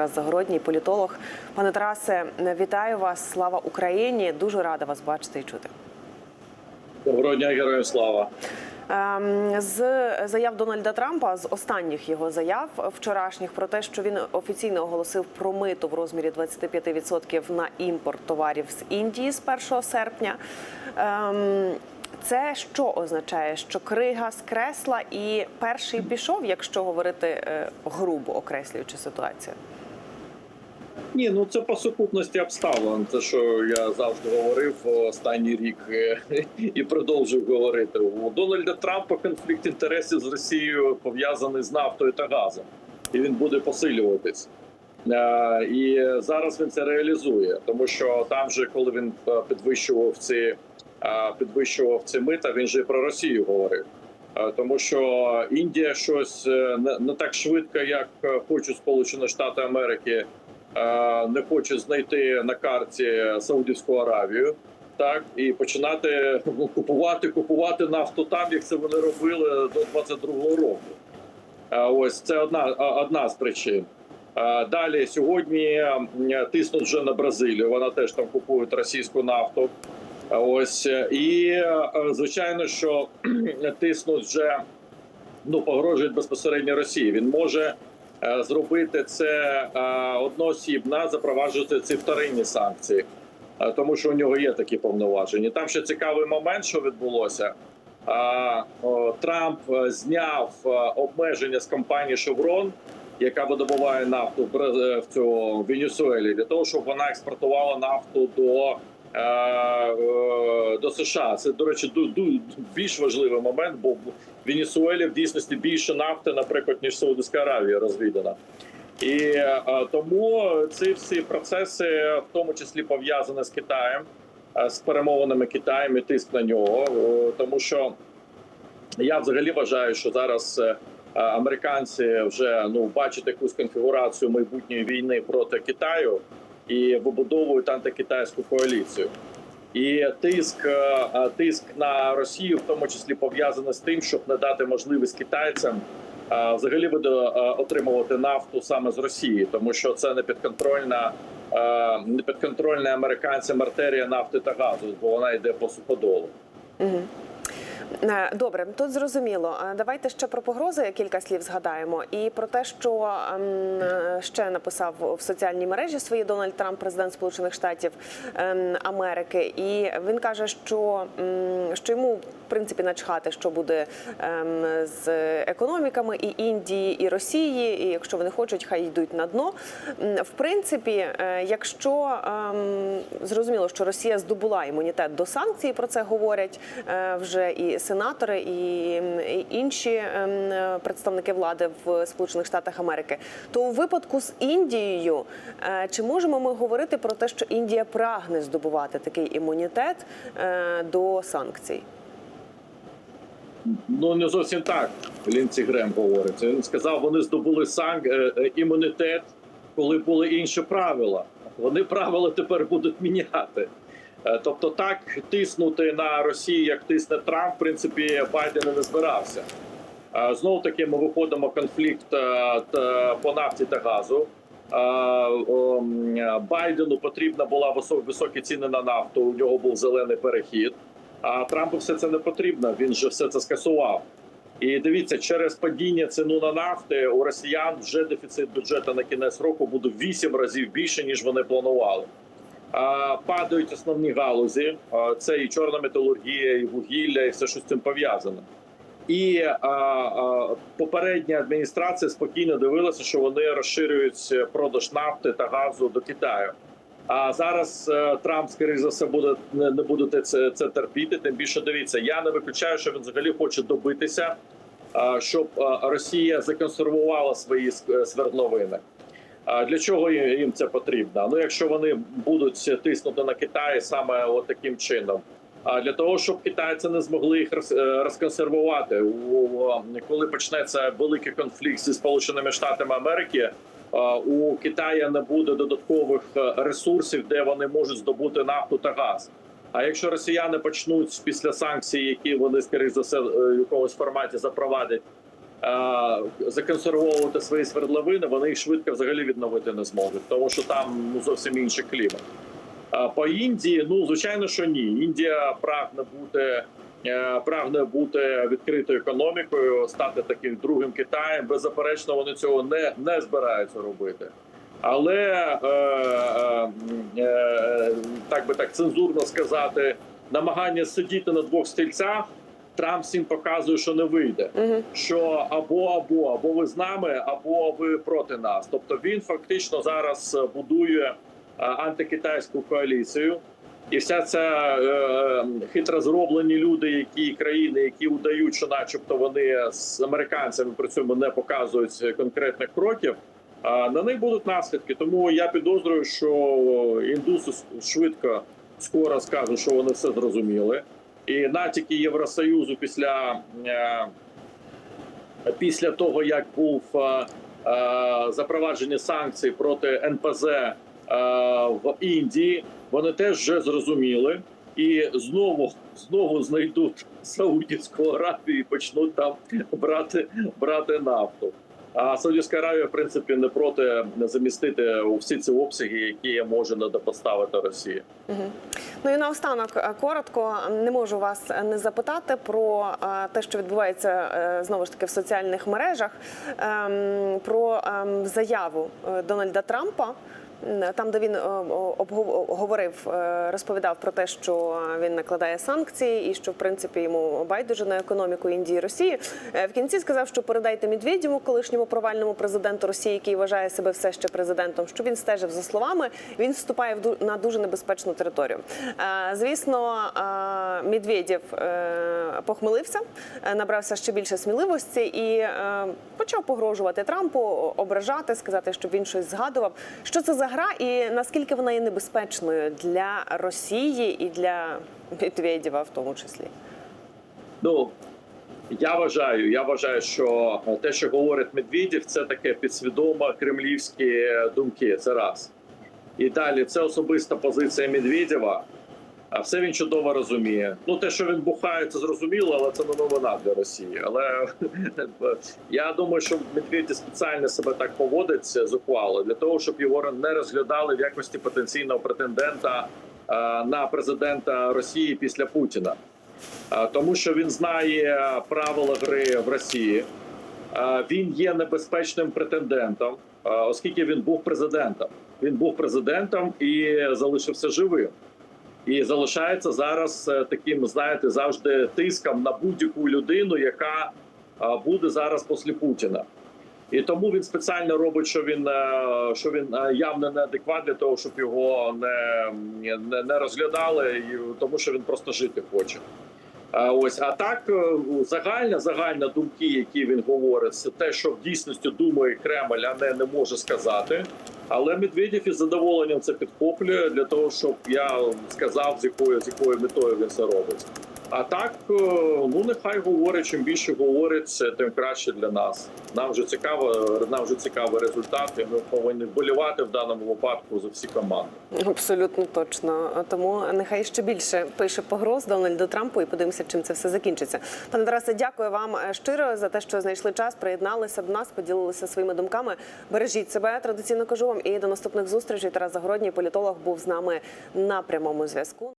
Тарас Загородній, політолог. Пане Тарасе, вітаю вас! Слава Україні! Дуже рада вас бачити і чути. Доброго дня, героям слава. Ем, З заяв Дональда Трампа, з останніх його заяв вчорашніх про те, що він офіційно оголосив про мито в розмірі 25% на імпорт товарів з Індії з 1 серпня. Ем, Це що означає, що крига скресла і перший пішов, якщо говорити е, грубо окреслюючи ситуацію? Ні, ну це по сукупності обставин. Те, що я завжди говорив останній рік е, і продовжую говорити. У Дональда Трампа конфлікт інтересів з Росією пов'язаний з нафтою та газом, і він буде посилюватись. Е, І зараз він це реалізує, тому що там же, коли він е, підвищував ці підвищував ці мита, він же і про Росію говорив. Тому що Індія щось не, так швидко, як хочуть Сполучені Штати Америки, не хоче знайти на карті Саудівську Аравію. Так і починати ну, купувати, купувати нафту там, як це вони робили до 22-го року. Е, Ось це одна одна з причин. Е, Далі сьогодні тиснуть вже на Бразилію. Вона теж там купує російську нафту. Е, Ось е, і е, звичайно, що тиснуть вже ну погрожують безпосередньо Росії. Він може е, зробити це е, одноосібно, запроваджувати ці вторинні санкції, Е, тому що у нього є такі повноваження. Там ще цікавий момент, що відбулося. Трамп е, зняв е, обмеження з компанії Chevron, яка видобуває нафту в е, цьому Венесуелі, для того, щоб вона експортувала нафту до, е, е, до США. Це, до речі, більш важливий момент, бо в Венесуелі в дійсності більше нафти, наприклад, ніж Саудовська Аравія розвідана. І е, тому ці всі процеси, в тому числі пов'язані з Китаєм, е, з перемовинами Китаєм і тиск на нього, Е, тому що я взагалі вважаю, що зараз е, е, американці вже ну бачать якусь конфігурацію майбутньої війни проти Китаю і вибудовують антикитайську коаліцію. І тиск, е, е, тиск на Росію, в тому числі пов'язаний з тим, щоб не дати можливість китайцям е, взагалі буде отримувати нафту саме з Росії, тому що це не підконтрольна, не підконтрольна американцям артерія нафти та газу, бо вона йде по суходолу. Е, Добре, тут зрозуміло. Е, Давайте ще про погрози кілька слів згадаємо. І про те, що ем, е, ще написав в соціальній мережі свої Дональд Трамп, президент Сполучених Штатів ем, Америки. І він каже, що, що йому в принципі начхати, що буде ем, з економіками і Індії, і Росії. І якщо вони хочуть, хай йдуть на дно. В принципі, е, якщо зрозуміло, що Росія здобула імунітет до санкцій, про це говорять е, вже і сенатори, і, інші ем, е, представники влади в Сполучених Штатах Америки, то у випадку з Індією, е, чи можемо ми говорити про те, що Індія прагне здобувати такий імунітет е, до санкцій? Ну не зовсім так. Лінці Грем говорить. Він сказав, вони здобули санк імунітет, коли були інші правила. Вони правила тепер будуть міняти. Е, Тобто, так тиснути на Росію, як тисне Трамп, в принципі, Байден не збирався. Знову таки, ми виходимо конфлікт е, по нафті та газу. Е, Байдену потрібна була високі ціни на нафту. У нього був зелений перехід. А Трампу все це не потрібно. Він же все це скасував. І дивіться, через падіння ціну на нафти у росіян вже дефіцит бюджету на кінець року буде в 8 разів більше ніж вони планували. Падають основні галузі. Це і чорна металургія, і вугілля, і все, що з цим пов'язано. І попередня адміністрація спокійно дивилася, що вони розширюють продаж нафти та газу до Китаю. А зараз е, Трамп, скоріш за все, буде не, не буде це, це терпіти. Тим більше дивіться, я не виключаю, що він взагалі хоче добитися, щоб Росія законсервувала свої свердловини. А для чого їм це потрібно? Ну, якщо вони будуть тиснути на Китай саме от таким чином. А для того, щоб китайці не змогли їх е, розконсервувати, коли почнеться великий конфлікт зі Сполученими Штатами Америки, у Китаї не буде додаткових е, ресурсів, де вони можуть здобути нафту та газ. А якщо росіяни почнуть після санкцій, які вони скоріш за все е, в якомусь форматі запровадять, законсервовувати свої свердловини, вони їх швидко взагалі відновити не зможуть, тому що там ну зовсім інший клімат. По Індії, ну звичайно, що ні. Індія прагне бути е, прагне бути відкритою економікою, стати таким другим Китаєм. Беззаперечно, вони цього не, не збираються робити. Але е, е, е, так би так цензурно сказати, намагання сидіти на двох стільцях. Трамп всім показує, що не вийде. Мгм. Що або або або ви з нами, або ви проти нас. Тобто він фактично зараз е, будує е, антикитайську коаліцію, і вся ця е, хитро зроблені люди, які країни, які удають, що, начебто, вони з американцями при цьому не показують конкретних кроків. А на них будуть наслідки. Тому я підозрюю, що індуси швидко скоро скажуть, що вони все зрозуміли. І натяки Євросоюзу після, е, після того, як був е, е, запроваджені санкції проти НПЗ в Індії, вони теж вже зрозуміли. І знову знову знайдуть Саудівську Аравію і почнуть там брати брати нафту. А Саудівська Аравія, в принципі, не проти замістити у всі ці обсяги, які може недопоставити Росія. Росії. Ну і наостанок е, коротко не можу вас не запитати про е, те, що відбувається е, знову ж таки в соціальних мережах, ем, про ем, заяву Дональда Трампа. М, Там, де він е, о- обгов- говорив, е, розповідав про те, що він накладає санкції і що в принципі йому байдуже на економіку Індії і Росії. Е, В кінці сказав, що передайте Медведєву, колишньому провальному президенту Росії, який вважає себе все ще президентом, що він стежив за словами. Він вступає на дуже небезпечну територію. Е, Звісно, е, Медведєв е, похмелився, е, набрався ще більше сміливості і е, почав погрожувати Трампу, ображати, сказати, щоб він щось згадував. Що це за гра, і наскільки вона є небезпечною для Росії і для Медведєва в тому числі? Ну я вважаю, я вважаю, що те, що говорить Медведєв, це таке підсвідомо кремлівські думки. Це раз. І далі це особиста позиція Медведєва. А все він чудово розуміє. Ну, те, що він бухає, це зрозуміло, але це не новина для Росії. Але я думаю, що Медведєв спеціально себе так поводить зухвало для того, щоб його не розглядали в якості потенційного претендента е, на президента Росії після Путіна. Е, тому що він знає правила гри в Росії. Е, Він є небезпечним претендентом, е, оскільки він був президентом. Він був президентом і залишився живим. І залишається зараз е, таким, знаєте, завжди тиском на будь-яку людину, яка е, буде зараз після Путіна. І тому він спеціально робить, що він е, що він явно неадекват для того, щоб його не, не, не розглядали, тому що він просто жити хоче. Ось а так загальна загальна думки, які він говорить, це те, що в дійсності думає Кремль, а не, не може сказати. Але Медведєв із задоволенням це підхоплює для того, щоб я сказав, з якою з якою метою він це робить. А так, е, ну нехай говорить, чим більше говорить, тим краще для нас. Нам вже цікаво, нам вже цікавий результат, ми повинні вболівати в даному випадку за всі команди. Абсолютно точно. Тому нехай ще більше пише погроз Дональду Трампу і подивимося, чим це все закінчиться. Пане Тарасе, дякую вам е, щиро за те, що знайшли час, приєдналися до нас, поділилися своїми думками. Бережіть себе традиційно кажу вам і до наступних зустрічей. Тарас Загородній політолог був з нами на прямому зв'язку.